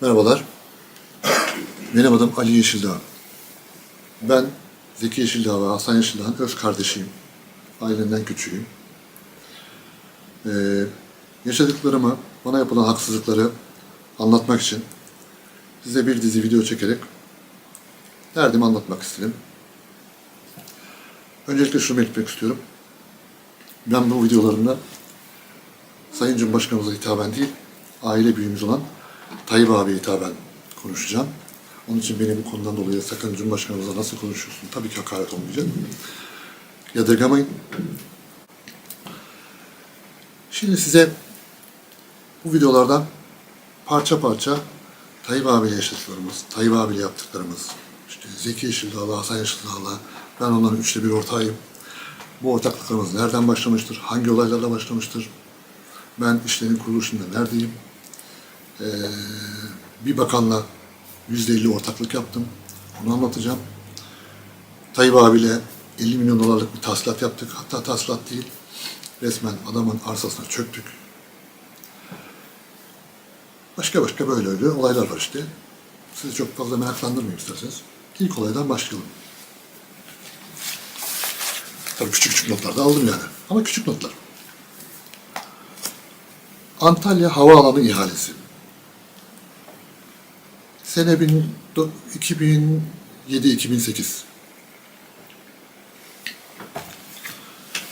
Merhabalar. Benim adım Ali Yeşildağ. Ben Zeki Yeşildağ ve Hasan Yeşildağ'ın öz kardeşiyim. Ailenden küçüğüm. Ee, yaşadıklarımı, bana yapılan haksızlıkları anlatmak için size bir dizi video çekerek derdimi anlatmak istedim. Öncelikle şunu belirtmek istiyorum. Ben bu videolarımda Sayın Cumhurbaşkanımıza hitaben değil, aile büyüğümüz olan Tayyip abiye hitaben konuşacağım. Onun için beni bu konudan dolayı sakın Cumhurbaşkanımıza nasıl konuşuyorsun? Tabii ki hakaret olmayacak. Yadırgamayın. Şimdi size bu videolardan parça parça Tayyip abiyle yaşadıklarımız, Tayyip abiyle yaptıklarımız, işte Zeki Yeşildağ'la, Hasan Yeşildağ'la, ben onların üçte bir ortağıyım. Bu ortaklıklarımız nereden başlamıştır, hangi olaylarla başlamıştır, ben işlerin kuruluşunda neredeyim, Ee, bir bakanla yüzde elli ortaklık yaptım, onu anlatacağım. Tayyip abiyle 50 milyon dolarlık bir tahsilat yaptık, hatta tahsilat değil, resmen adamın arsasına çöktük. Başka başka böyle öyle olaylar var işte. Sizi çok fazla meraklandırmayayım isterseniz. İlk olaydan başlayalım. Tabii küçük küçük notlar da aldım yani. Ama küçük notlar. Antalya Havaalanı ihalesi. Sene bin- do- 2007-2008.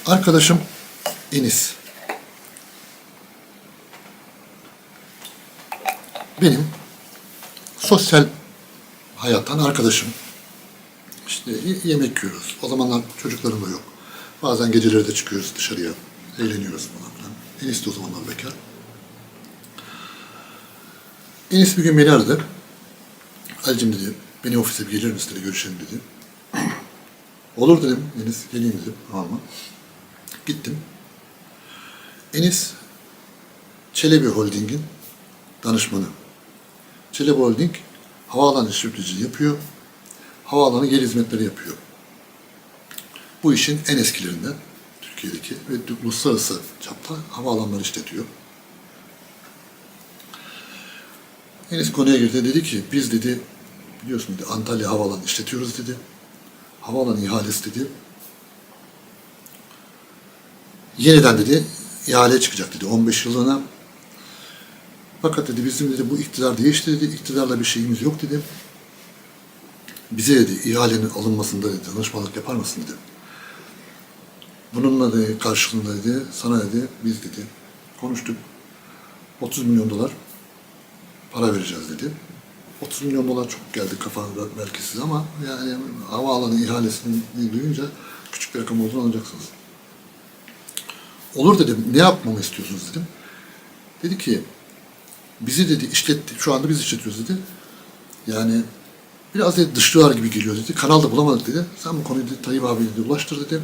Arkadaşım Enis. Benim sosyal hayattan arkadaşım. İşte yemek yiyoruz. O zamanlar çocuklarım da yok. Bazen geceleri de çıkıyoruz dışarıya. Eğleniyoruz falan filan. Enis de o zamanlar bekar. Enis bir gün beni aradı. Ali'cim dedi, beni ofise bir gelir misin dedi, görüşelim dedi. Olur dedim, Enis geleyim dedim. Tamam? Gittim. Enis, Çelebi Holding'in danışmanı. Çelebi Holding, havaalanı işletmeciliği yapıyor. Havaalanı yer hizmetleri yapıyor. Bu işin en eskilerinden Türkiye'deki ve uluslararası çapta havaalanları işletiyor. Enis konuya girdi. Dedi ki biz dedi biliyorsun dedi Antalya Havaalanı işletiyoruz dedi. Havaalanı ihalesi dedi. Yeniden dedi ihale çıkacak dedi 15 yıllığına. Fakat dedi bizim dedi bu iktidar değişti dedi. İktidarla bir şeyimiz yok dedi. Bize dedi ihalenin alınmasında dedi danışmanlık yapar mısın dedi. Bununla da karşılığında dedi sana dedi biz dedi konuştuk. 30 milyon dolar para vereceğiz dedi. 30 milyon dolar çok geldi kafanıza belki size ama yani havaalanı ihalesini duyunca küçük bir rakam olduğunu anlayacaksınız. Olur dedim. Ne yapmamı istiyorsunuz dedim. Dedi ki bizi dedi işletti. Şu anda biz işletiyoruz dedi. Yani biraz dedi dışlıyorlar gibi geliyor dedi. Kanalda bulamadık dedi. Sen bu konuyu dedi, Tayyip abi dedi ulaştır dedi.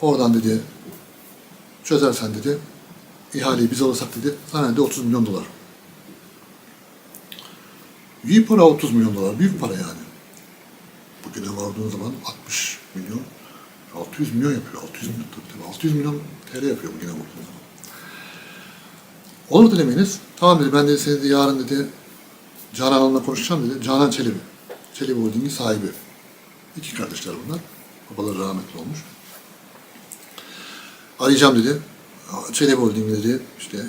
Oradan dedi çözersen dedi ihaleyi biz alırsak dedi sana dedi 30 milyon dolar. İyi para 30 milyon dolar. Büyük para yani. Bugüne vardığın zaman 60 milyon 600 milyon yapıyor. 600 milyon tabii tabii. 600 milyon TL yapıyor bugüne vardığın zaman. Olur Enes. Tamam dedi ben de seni dedi, yarın dedi Canan Hanım'la konuşacağım dedi. Canan Çelebi. Çelebi Holding'in sahibi. İki kardeşler bunlar. Babaları rahmetli olmuş. Arayacağım dedi. Çelebi Holding dedi. İşte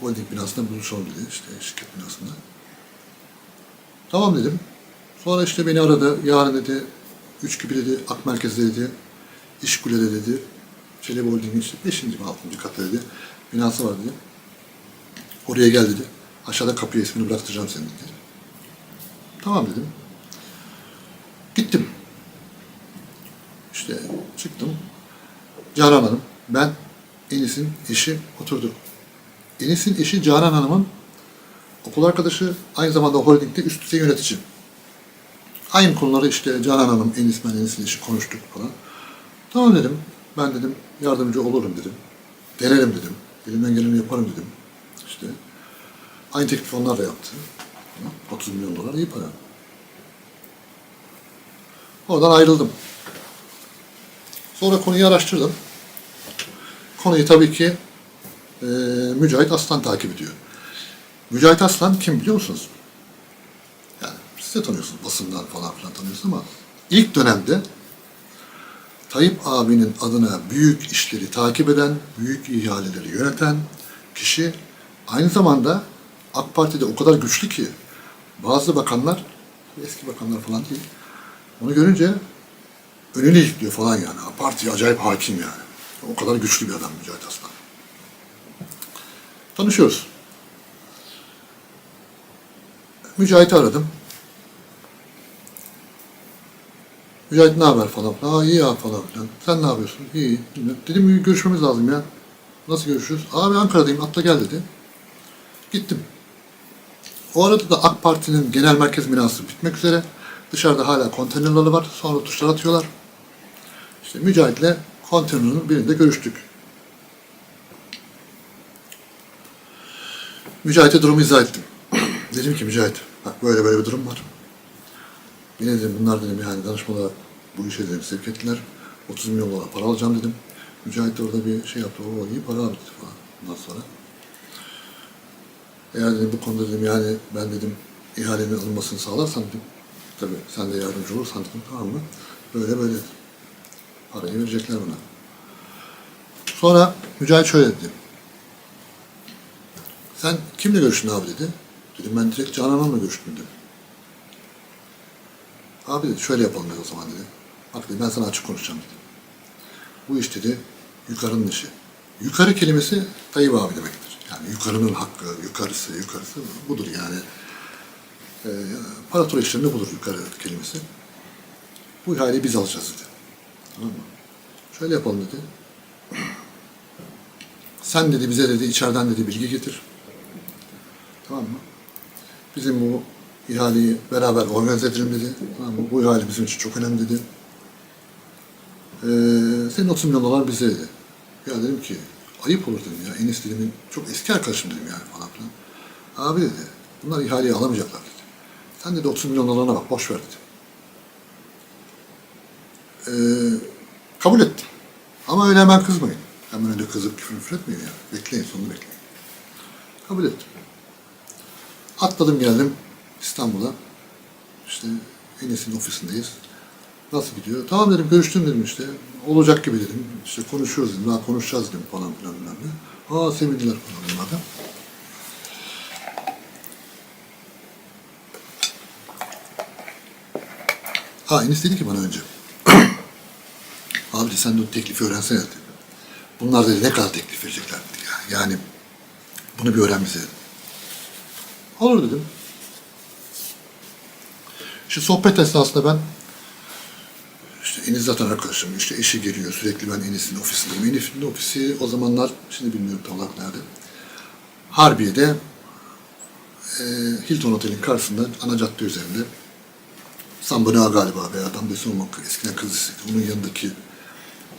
holding binasında buluşalım dedi. İşte şirket binasında. Tamam dedim. Sonra işte beni aradı. Yarın dedi, üç gibi dedi, Ak Merkez'de dedi, İşkule'de dedi, Çelebi Holding'in işte beşinci mi altıncı katta dedi, binası var dedi. Oraya gel dedi. Aşağıda kapıya ismini bıraktıracağım seni dedi. Tamam dedim. Gittim. İşte çıktım. Canan Hanım, ben Enis'in eşi oturduk. Enis'in eşi Canan Hanım'ın okul arkadaşı, aynı zamanda holdingde üst düzey yönetici. Aynı konuları işte Canan Hanım, Enis ben Enis'in eşi konuştuk falan. Tamam dedim, ben dedim yardımcı olurum dedim. Denerim dedim, elimden geleni yaparım dedim. İşte aynı teklif onlar da yaptı. 30 milyon dolar iyi para. Oradan ayrıldım. Sonra konuyu araştırdım. Konuyu tabii ki e, Mücahit Aslan takip ediyor. Mücahit Aslan kim biliyor musunuz? Yani siz de tanıyorsunuz basından falan filan tanıyorsunuz ama ilk dönemde Tayyip abinin adına büyük işleri takip eden, büyük ihaleleri yöneten kişi aynı zamanda AK Parti'de o kadar güçlü ki bazı bakanlar, eski bakanlar falan değil, onu görünce önünü ilikliyor falan yani. AK Parti'ye acayip hakim yani. O kadar güçlü bir adam Mücahit Aslan. Tanışıyoruz. Mücahit'i aradım. Mücahit ne haber falan. Aa iyi ya falan filan. Sen ne yapıyorsun? İyi. Dedim görüşmemiz lazım ya. Nasıl görüşürüz? Abi Ankara'dayım atla gel dedi. Gittim. O arada da AK Parti'nin genel merkez binası bitmek üzere. Dışarıda hala konteynerları var. Sonra tuşlar atıyorlar. İşte Mücahit'le konteynerin birinde görüştük. Mücahit'e durumu izah ettim. dedim ki Mücahit, bak böyle böyle bir durum var. Yine dedim bunlar dedim yani danışmalar bu işe dedim sevk ettiler. 30 milyon dolar para alacağım dedim. Mücahit de orada bir şey yaptı. O iyi para dedi falan. Ondan sonra. Eğer dedim bu konuda dedim yani ben dedim ihalenin alınmasını sağlarsan dedim. Tabii sen de yardımcı olursan dedim tamam mı? Böyle böyle. Parayı verecekler bana. Sonra Mücahit şöyle dedi. Sen kimle görüştün abi dedi. Dedim ben direkt Canan Hanım'la görüştüm dedim. Abi dedi şöyle yapalım dedi o zaman dedi. Bak dedi ben sana açık konuşacağım dedi. Bu iş dedi yukarının işi. Yukarı kelimesi Tayyip abi demektir. Yani yukarının hakkı, yukarısı, yukarısı budur yani. E, paratura işlerinde budur yukarı kelimesi. Bu ihaleyi biz alacağız dedi. Tamam mı? Şöyle yapalım dedi. Sen dedi bize dedi içeriden dedi bilgi getir. Tamam mı? Bizim bu ihaleyi beraber organize edelim. Tamam mı? Bu ihale bizim için çok önemli dedi. Ee, senin 30 milyon dolar bize dedi. Ya dedim ki ayıp olur dedim ya. Enis dedim çok eski arkadaşım dedim yani falan filan. Abi dedi bunlar ihaleyi alamayacaklar dedi. Sen dedi 30 milyon dolarına bak boş ver dedi. Ee, kabul ettim. Ama öyle hemen kızmayın. Hemen öyle kızıp küfür etmeyin ya. Bekleyin sonunu bekleyin. Kabul ettim. Atladım geldim İstanbul'a. İşte Enes'in ofisindeyiz. Nasıl gidiyor? Tamam dedim görüştüm dedim işte. Olacak gibi dedim. İşte konuşuyoruz dedim. Daha konuşacağız dedim falan filan filan. Aa sevindiler falan bunlar da. Ha Enes dedi ki bana önce. Abi sen de o teklifi öğrensene dedi. Bunlar dedi ne kadar teklif verecekler dedi ya. Yani bunu bir öğren bize dedi. Olur dedim. İşte sohbet esnasında ben işte Enis zaten arkadaşım. işte eşi geliyor. Sürekli ben Enis'in ofisindeyim. Enis'in ofisi o zamanlar şimdi bilmiyorum tam olarak nerede. Harbiye'de e, Hilton Otel'in karşısında ana cadde üzerinde Sambona galiba veya tam desin olmak eskiden kız lisesi. Onun yanındaki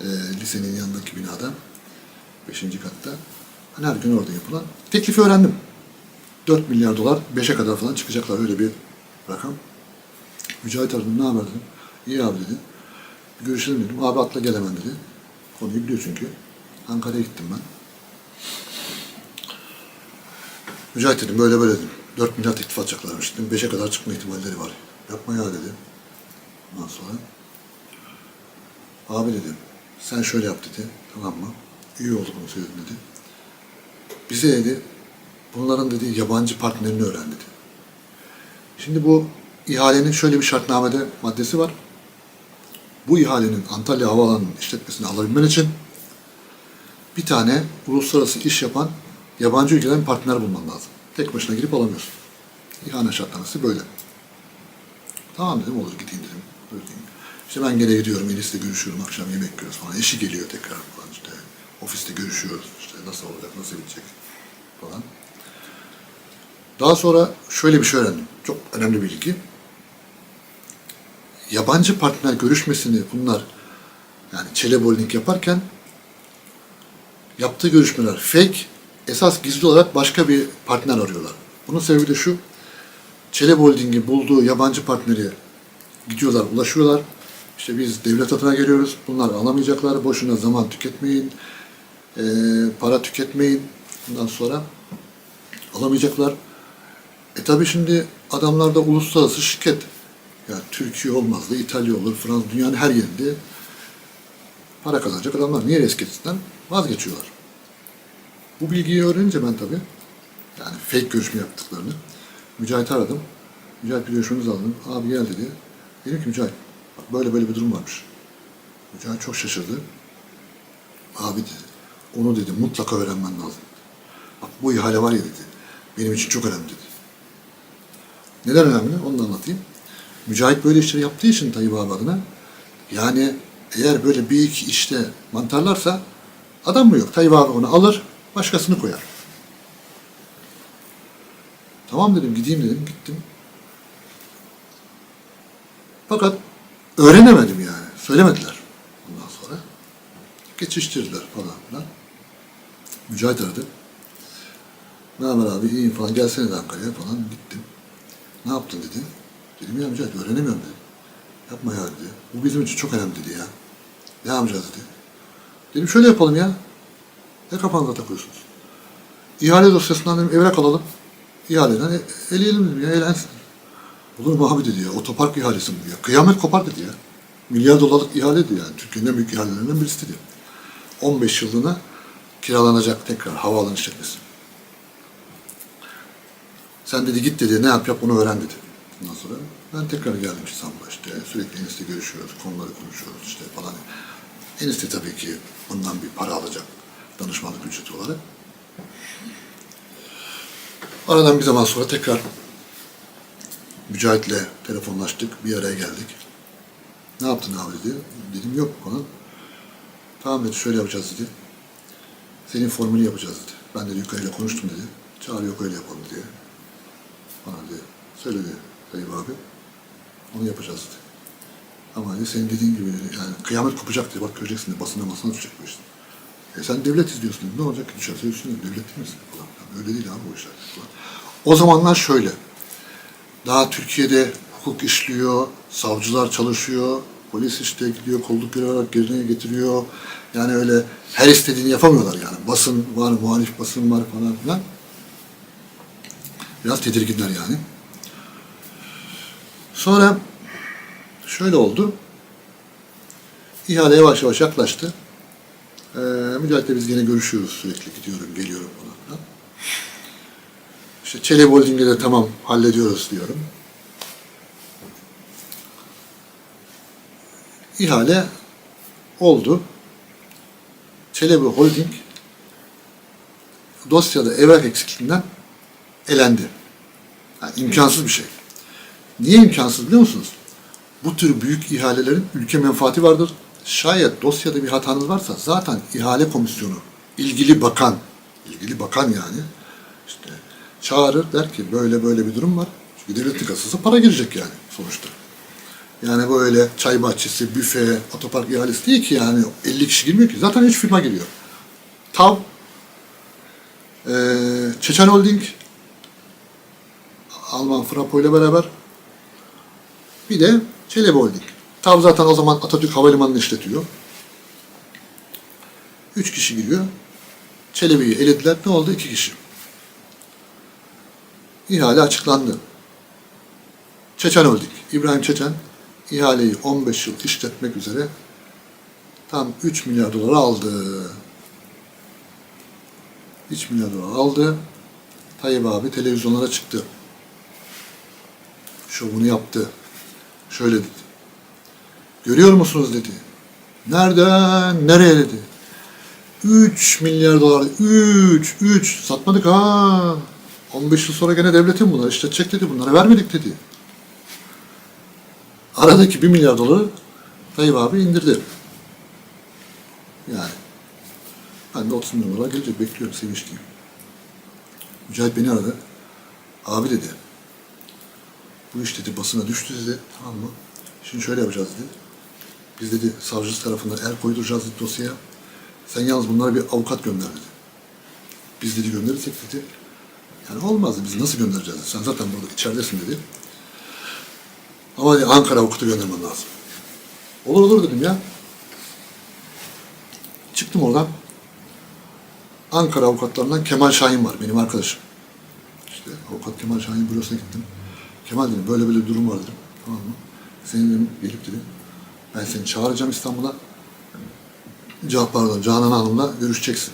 e, lisenin yanındaki binada beşinci katta. Hani her gün orada yapılan. Teklifi öğrendim. 4 milyar dolar 5'e kadar falan çıkacaklar öyle bir rakam. Mücahit aradım ne haber dedim. İyi abi dedi. Görüşelim dedim. Abi atla gel hemen dedi. Konuyu biliyor çünkü. Ankara'ya gittim ben. Mücahit dedim böyle böyle dedim. 4 milyar teklif atacaklarmış dedim. 5'e kadar çıkma ihtimalleri var. Yapma ya dedi. Ondan sonra abi dedim sen şöyle yap dedi. Tamam mı? İyi oldu bunu söyledin dedi. Bize dedi bunların dedi yabancı partnerini öğren dedi. Şimdi bu ihalenin şöyle bir şartnamede maddesi var. Bu ihalenin Antalya Havaalanı'nın işletmesini alabilmen için bir tane uluslararası iş yapan yabancı ülkeden partner bulman lazım. Tek başına girip alamıyorsun. İhale şartnaması böyle. Tamam dedim olur gideyim dedim. Öyle diyeyim. İşte ben gene gidiyorum Enis'le görüşüyorum akşam yemek yiyoruz falan. Eşi geliyor tekrar falan işte. Ofiste görüşüyoruz işte nasıl olacak nasıl bitecek falan. Daha sonra şöyle bir şey öğrendim. Çok önemli bir bilgi. Yabancı partner görüşmesini bunlar yani Çele Holding yaparken yaptığı görüşmeler fake, esas gizli olarak başka bir partner arıyorlar. Bunun sebebi de şu. Çele Holding'in bulduğu yabancı partneri gidiyorlar, ulaşıyorlar. İşte biz devlet adına geliyoruz. Bunlar alamayacaklar. Boşuna zaman tüketmeyin. para tüketmeyin. Bundan sonra alamayacaklar. E tabi şimdi adamlar da uluslararası şirket. Yani Türkiye olmaz da İtalya olur, Fransa, dünyanın her yerinde para kazanacak adamlar. Niye eskisinden vazgeçiyorlar? Bu bilgiyi öğrenince ben tabii yani fake görüşme yaptıklarını Mücahit'i aradım. Mücahit bir görüşmemizi aldım. Abi gel dedi. Dedim ki Mücahit bak böyle böyle bir durum varmış. Mücahit çok şaşırdı. Abi dedi. Onu dedi mutlaka öğrenmen lazım. Bak bu ihale var ya dedi. Benim için çok önemli dedi. Neden önemli? Onu da anlatayım. Mücahit böyle işleri yaptığı için Tayyip abi adına yani eğer böyle bir iki işte mantarlarsa adam mı yok? Tayyip abi onu alır, başkasını koyar. Tamam dedim, gideyim dedim, gittim. Fakat öğrenemedim yani, söylemediler ondan sonra. Geçiştirdiler falan filan. Mücahit aradı. Ne haber abi, iyiyim falan, gelsene de Ankara'ya falan, gittim. Ne yaptın dedi. Dedim ya Mücahit öğrenemiyorum dedi. Yapma ya dedi. Bu bizim için çok önemli dedi ya. Ne yapacağız dedi. Dedim şöyle yapalım ya. Ne kafanıza takıyorsunuz? İhale dosyasından dedim evrak alalım. İhaleden eleyelim dedim ya eğlensin. Olur mu abi dedi ya. Otopark ihalesi bu ya. Kıyamet kopar dedi ya. Milyar dolarlık ihale dedi yani. Türkiye'nin en büyük ihalelerinden birisi dedi. 15 yıllığına kiralanacak tekrar havaalanı işletmesi. Sen dedi git dedi ne yap yap onu öğren dedi. Ondan sonra ben tekrar geldim İstanbul'a işte sürekli Enis'le görüşüyoruz, konuları konuşuyoruz işte falan. Enis de tabii ki bundan bir para alacak danışmanlık ücreti olarak. Aradan bir zaman sonra tekrar Mücahit'le telefonlaştık, bir araya geldik. Ne yaptın abi dedi. Dedim yok falan. Tamam dedi şöyle yapacağız dedi. Senin formülü yapacağız dedi. Ben de yukarıyla konuştum dedi. Çağır öyle yapalım diye. Bana diye söyledi Tayyip abi. Onu yapacağız dedi. Ama dedi, senin dediğin gibi dedi, yani kıyamet kopacak diye bak göreceksin de basına basına düşecek bu işte. E sen devlet izliyorsun dedi. Ne olacak ki düşerse düşsün dedi. Devlet değil misin? Falan. filan. Öyle değil abi bu işler. Falan. O zamanlar şöyle. Daha Türkiye'de hukuk işliyor, savcılar çalışıyor, polis işte gidiyor kolluk görev olarak yerine getiriyor. Yani öyle her istediğini yapamıyorlar yani. Basın var, muhalif basın var falan filan. Biraz tedirginler yani. Sonra şöyle oldu. İhale yavaş yavaş yaklaştı. Ee, Mücahit'le biz yine görüşüyoruz sürekli. Gidiyorum, geliyorum falan. İşte Çelebi Holding'de de tamam hallediyoruz diyorum. İhale oldu. Çelebi Holding dosyada evrak eksikliğinden elendi. Yani imkansız bir şey. Niye imkansız biliyor musunuz? Bu tür büyük ihalelerin ülke menfaati vardır. Şayet dosyada bir hatanız varsa zaten ihale komisyonu, ilgili bakan, ilgili bakan yani işte çağırır der ki böyle böyle bir durum var. Çünkü devletin kasası para girecek yani sonuçta. Yani böyle çay bahçesi, büfe, otopark ihalesi değil ki yani 50 kişi girmiyor ki. Zaten 3 firma giriyor. TAV, eee Çeçen Holding, Alman Frapo ile beraber bir de Çelebi Holding. TAV zaten o zaman Atatürk Havalimanı'nı işletiyor. Üç kişi giriyor. Çelebi'yi elediler. Ne oldu? İki kişi. İhale açıklandı. Çeçen Holding, İbrahim Çeçen ihaleyi 15 yıl işletmek üzere tam 3 milyar dolar aldı. 3 milyar dolar aldı. Tayyip abi televizyonlara çıktı. Şovunu yaptı. Şöyle dedi. Görüyor musunuz dedi. Nereden nereye dedi. 3 milyar dolar. 3, 3. Satmadık ha. 15 yıl sonra gene devletin bunlar işletecek dedi. Bunlara vermedik dedi. Aradaki 1 milyar doları Tayyip abi indirdi. Yani. Ben de 30 milyon dolar gelecek. Bekliyorum sevinçliyim. Mücahit beni aradı. Abi dedi. Bu iş dedi basına düştü dedi. Tamam mı? Şimdi şöyle yapacağız dedi. Biz dedi savcı tarafından el koyduracağız dedi dosyaya. Sen yalnız bunlara bir avukat gönder dedi. Biz dedi gönderirsek dedi. Yani olmaz dedi. Biz nasıl göndereceğiz dedi. Sen zaten burada içeridesin dedi. Ama dedi, Ankara avukatı göndermen lazım. Olur olur dedim ya. Çıktım oradan. Ankara avukatlarından Kemal Şahin var benim arkadaşım. İşte. Avukat Kemal Şahin bürosuna gittim. Kemal dedim böyle böyle durum var dedim. Tamam mı? Senin dedim, gelip dedim. Ben seni çağıracağım İstanbul'a. Can, pardon Canan Hanım'la görüşeceksin.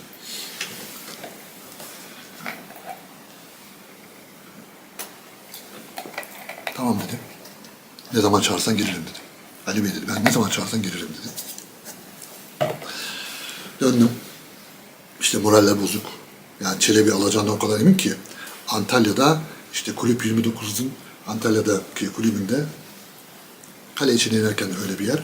Tamam dedim. Ne zaman çağırsan gelirim dedim. Ali Bey dedi ben ne zaman çağırsan gelirim dedi. Döndüm. İşte moraller bozuk. Yani Çelebi alacağından o kadar emin ki. Antalya'da işte kulüp 29'un Antalya'daki kulübünde kale içine inerken öyle bir yer.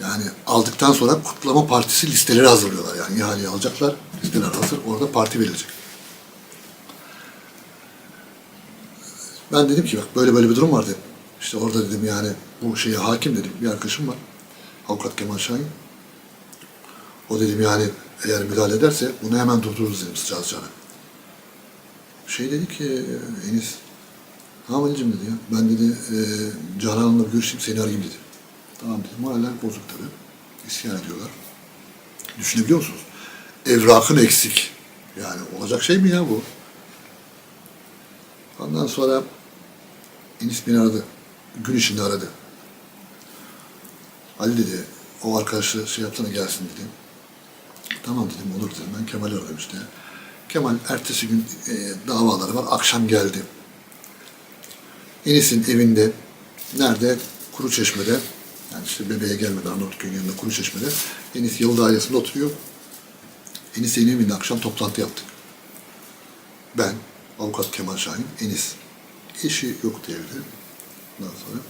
Yani aldıktan sonra kutlama partisi listeleri hazırlıyorlar. Yani ihaleyi alacaklar. Listeler hazır. Orada parti verilecek. Ben dedim ki bak böyle böyle bir durum var dedim. İşte orada dedim yani bu şeye hakim dedim. Bir arkadaşım var. Avukat Kemal Şahin. O dedim yani eğer müdahale ederse bunu hemen durdururuz dedim sıcağı sıcağına. Şey dedi ki Enis tamam Ali'cim dedi ya. Ben dedi e, bir görüşeyim seni arayayım dedi. Tamam dedim. Moraller bozuk tabii. İsyan ediyorlar. Düşünebiliyor musunuz? Evrakın eksik. Yani olacak şey mi ya bu? Ondan sonra Enis beni aradı. Gün içinde aradı. Ali dedi, o arkadaşı şey yapsana gelsin dedi. Tamam dedim, olur dedim. Ben Kemal'i aradım işte. Kemal ertesi gün e, davaları var, akşam geldi. Enis'in evinde, nerede? Kuru Çeşme'de. Yani işte bebeğe gelmeden Arnavutköy'ün yanında Kuru Çeşme'de. Enis Yalı ailesinde oturuyor. Enis'in evinde akşam toplantı yaptık. Ben, avukat Kemal Şahin, Enis. Eşi yoktu evde. Ondan sonra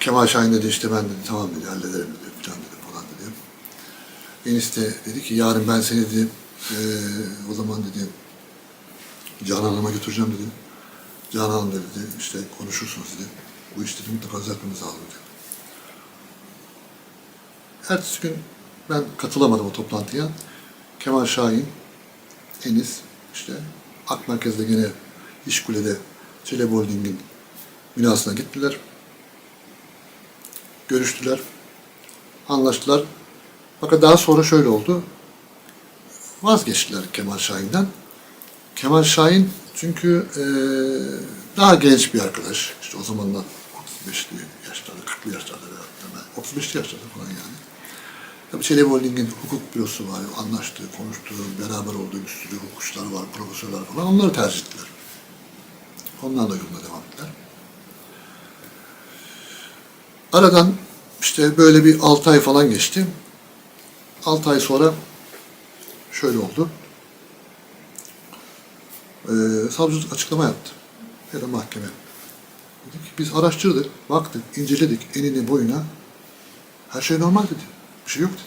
Kemal Şahin dedi işte ben dedi tamam dedi hallederim dedi falan dedi falan dedi. Enis de dedi ki yarın ben seni dedi eee, o zaman dedi Canan Hanım'a götüreceğim dedi. Canan Hanım dedi işte konuşursunuz dedi. Bu iş dedi mutlaka düzeltmemiz lazım dedi. Ertesi gün ben katılamadım o toplantıya. Kemal Şahin, Enis, işte Ak Merkez'de gene İşkule'de Çelebi Holding'in binasına gittiler. Görüştüler. Anlaştılar. Fakat daha sonra şöyle oldu. Vazgeçtiler Kemal Şahin'den. Kemal Şahin çünkü eee, daha genç bir arkadaş. İşte o zamanlar 35'li yaşlarda, 40'lı yaşlarda veya 35'li yaşlarda falan yani. Tabii Çelebi Holding'in hukuk bürosu var. Anlaştığı, konuştuğu, beraber olduğu bir sürü hukukçular var, profesörler falan. Onları tercih ettiler. Onlarla yoluna devam ettiler. Aradan işte böyle bir 6 ay falan geçti. 6 ay sonra şöyle oldu. Ee, savcılık açıklama yaptı. Ya da mahkeme. Dedi ki biz araştırdık, baktık, inceledik enine boyuna. Her şey normal dedi. Bir şey yok dedi.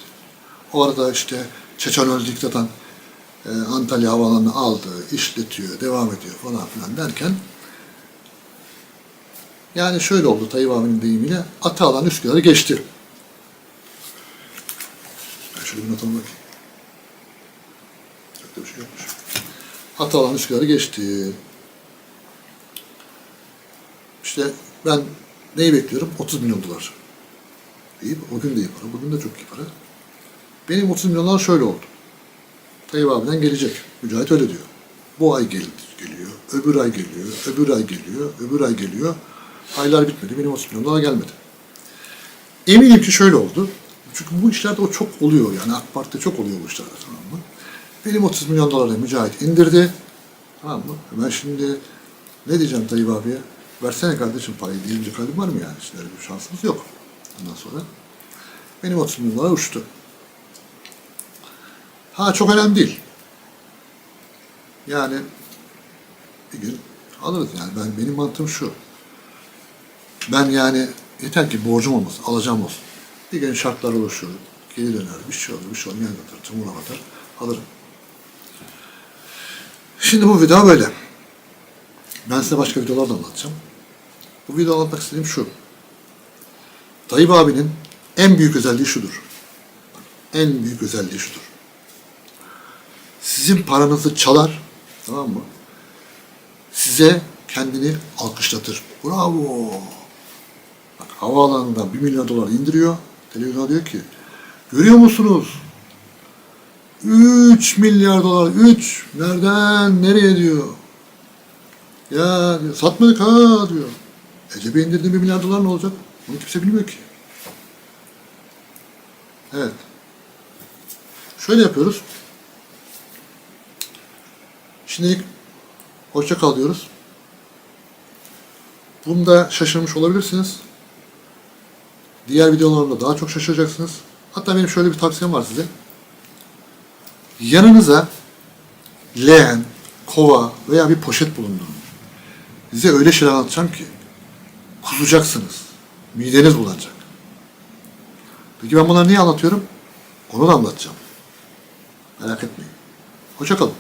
O arada işte Çeçen diktatan e, Antalya Havaalanı'nı aldı, işletiyor, devam ediyor falan filan derken yani şöyle oldu Tayyip abinin deyimiyle atı alan Üsküdar'ı geçti. Ben şöyle bir not bakayım. Çok da bir şey yokmuş. Atı alan Üsküdar'ı geçti. İşte ben neyi bekliyorum? 30 milyon dolar. İyi, o gün de iyi para, bugün de çok iyi para. Benim 30 milyonlar şöyle oldu. Tayyip abiden gelecek. Mücahit öyle diyor. Bu ay gel geliyor, öbür ay geliyor, öbür ay geliyor, öbür ay geliyor. Aylar bitmedi, benim 30 milyon dolar gelmedi. Eminim ki şöyle oldu. Çünkü bu işlerde o çok oluyor yani AK Parti'de çok oluyor bu işlerde tamam mı? Benim 30 milyon doları Mücahit indirdi. Tamam mı? Ben şimdi ne diyeceğim Tayyip abiye? Versene kardeşim parayı diyecek halim var mı yani? Şimdi öyle bir şansımız yok. Ondan sonra benim 30 milyon dolar uçtu. Ha çok önemli değil. Yani bir gün alırız yani. Ben benim mantığım şu. Ben yani yeter ki borcum olmasın, alacağım olsun. Bir gün şartlar oluşur, geri döner, bir şey olur, bir şey olur, yan batar, çamura batar, alırım. Şimdi bu video böyle. Ben size başka videolar da anlatacağım. Bu video anlatmak istediğim şu. Tayyip abinin en büyük özelliği şudur. En büyük özelliği şudur. Sizin paranızı çalar, tamam mı? Size kendini alkışlatır. Bravo. Bak havaalanından 1 milyon dolar indiriyor. Televizyona diyor ki, görüyor musunuz? 3 milyar dolar. 3. Nereden? Nereye diyor. Ya diyor. Satmadık ha diyor. Ece Bey indirdiğim 1 milyar dolar ne olacak? Bunu kimse bilmiyor ki. Evet. Şöyle yapıyoruz. Şimdilik hoşça kal diyoruz. Bunda şaşırmış olabilirsiniz. Diğer videolarımda daha çok şaşıracaksınız. Hatta benim şöyle bir tavsiyem var size. Yanınıza leğen, kova veya bir poşet bulundurun. Size öyle şeyler anlatacağım ki kusacaksınız. Mideniz bulanacak. Peki ben bunları niye anlatıyorum? Onu da anlatacağım. Merak etmeyin. Hoşça kalın.